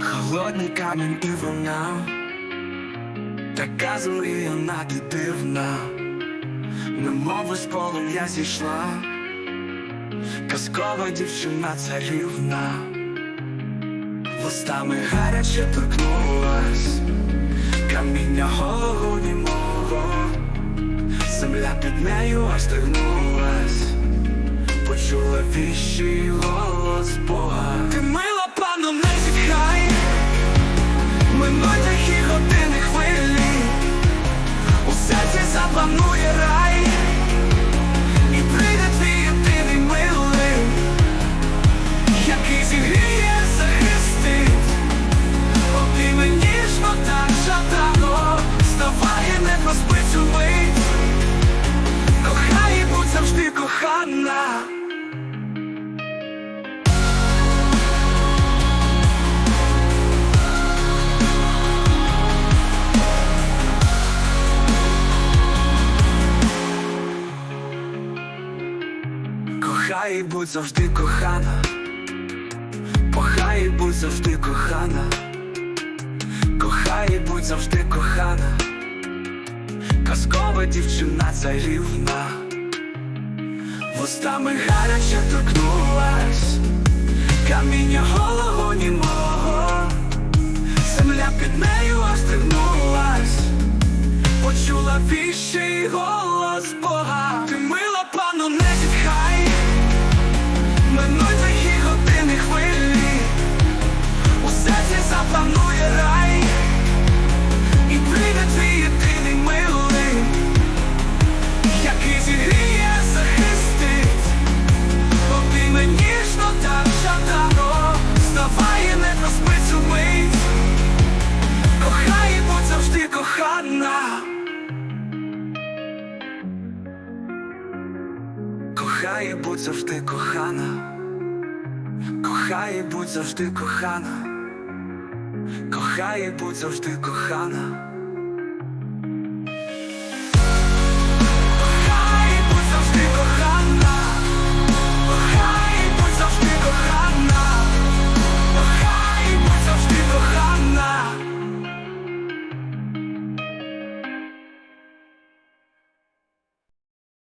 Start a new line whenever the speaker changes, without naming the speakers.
Холодний камінь і вона, така зоріяна і дивна, немов з полум'я зійшла, казкова дівчина царівна, вустами гаряче торкнулась, каміння голову німого, земля під нею аж почула віщий голос Бога. Кохай будь завжди кохана, Кохай будь завжди кохана, Кохай будь завжди кохана, казкова дівчина царівна, вустами гаряче торкнулась, каміння голову німого, земля під нею аж стригнулась, почула віщий голос Бога. Ти мила пану, не зітхай, який зігріє, захистить, обійме ніжно так жадано, не проспи цю мить, кохай будь завжди кохана. Кохай і будь завжди кохана, кохай і будь завжди кохана, кохай будь завжди кохана.